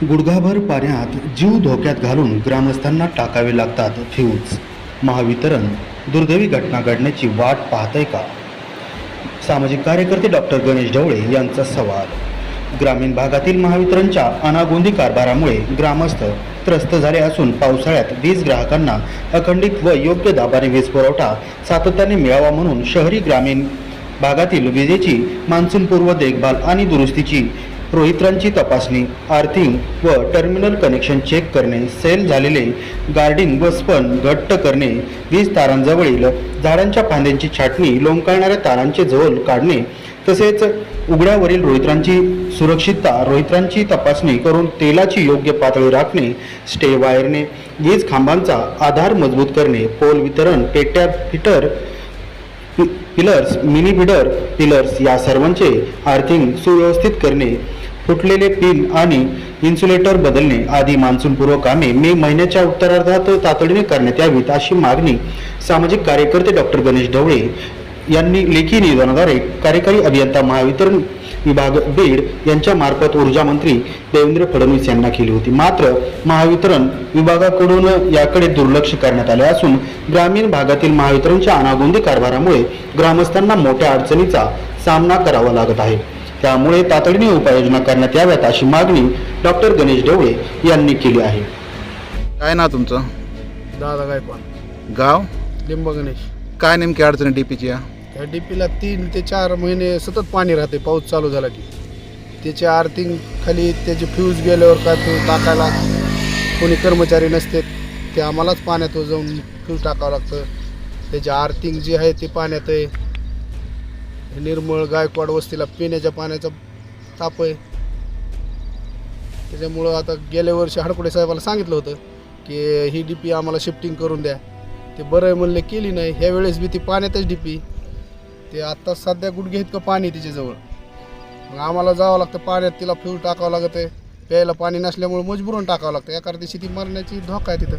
गुडघाभर पाण्यात जीव धोक्यात घालून ग्रामस्थांना टाकावे लागतात फ्यूज. महावितरण दुर्दैवी घटना घडण्याची वाट पाहतंय का? सामाजिक कार्यकर्ते डॉक्टर गणेश ढवळे यांचा सवाल. ग्रामीण भागातील महावितरणच्या अनागोंदी कारभारामुळे ग्रामस्थ त्रस्त झाले असून पावसाळ्यात वीज ग्राहकांना अखंडित व योग्य दाबाने वीज पुरवठा सातत्याने मिळावा म्हणून शहरी ग्रामीण भागातील विजेची मान्सूनपूर्व देखभाल आणि दुरुस्तीची रोहित्रांची तपासणी आर्थिंग व टर्मिनल कनेक्शन चेक करणे सेल झालेले गार्डिंग व स्पन घट्ट करणे वीज तारांजवळील झाडांच्या फांद्यांची छाटणी लोंबकळणाऱ्या तारांचे झोल काढणे तसेच उघड्यावरील रोहित्रांची सुरक्षितता रोहित्रांची तपासणी करून तेलाची योग्य पातळी राखणे स्टे वायरने वीज खांबांचा आधार मजबूत करणे पोल वितरण पेट्या फिटर पिलर्स मिनी बिडर पिलर्स या सर्वांचे आर्थिंग सुव्यवस्थित करणे फुटलेले पिन आणि इन्सुलेटर बदलणे आदी मान्सूनपूर्व कामे मे महिन्याच्या उत्तरार्धात तातडीने करण्यात यावीत अशी मागणी सामाजिक कार्यकर्ते डॉक्टर गणेश ढवळे यांनी लेखी निवेदनाद्वारे कार्यकारी अभियंता महावितरण विभाग बीड यांच्या मार्फत ऊर्जा मंत्री देवेंद्र फडणवीस यांना केली होती. मात्र महावितरण विभागाकडून याकडे दुर्लक्ष करण्यात आले असून ग्रामीण भागातील महावितरणच्या अनागोंदी कारभारामुळे ग्रामस्थांना मोठ्या अडचणीचा सामना करावा लागत आहे. त्यामुळे तातडीने उपाययोजना करण्यात याव्यात अशी मागणी डॉक्टर गणेश ढवळे यांनी केली आहे. काय नाव तुमचं? दादा गायकवाड. गाव? लिंब गणेश. काय नेमकी अडचण डीपीची या? त्या डीपीला तीन ते चार महिने सतत पाणी राहते पाऊस चालू झाला की. त्याची आर्थिंग खाली त्याची फ्यूज गेल्यावर काय फ्यूज टाकायला कोणी कर्मचारी नसते ते आम्हालाच पाण्यात जाऊन फ्यूज टाकावं लागतं. त्याची आर्थिंग जी आहे ती पाण्यात आहे. निर्मळ गायकवाड वस्तीला पिण्याच्या पाण्याचा ताप आहे. त्याच्यामुळं आता गेल्या वर्षी हडकुडे साहेबाला सांगितलं होतं की ही डी पी आम्हाला शिफ्टिंग करून द्या. ते बरं आहे म्हणले केली नाही. ह्या वेळेस बी ती पाण्यातच डी पी ते आत्ता सध्या गुडघे इतकं पाणी तिच्याजवळ. मग आम्हाला जावं लागतं पाण्यात तिला फ्यूल टाकावं लागत आहे. प्यायला पाणी नसल्यामुळे मजबूरून टाकावं लागतं. एका दिवशी ती मरण्याची धोका आहे तिथं.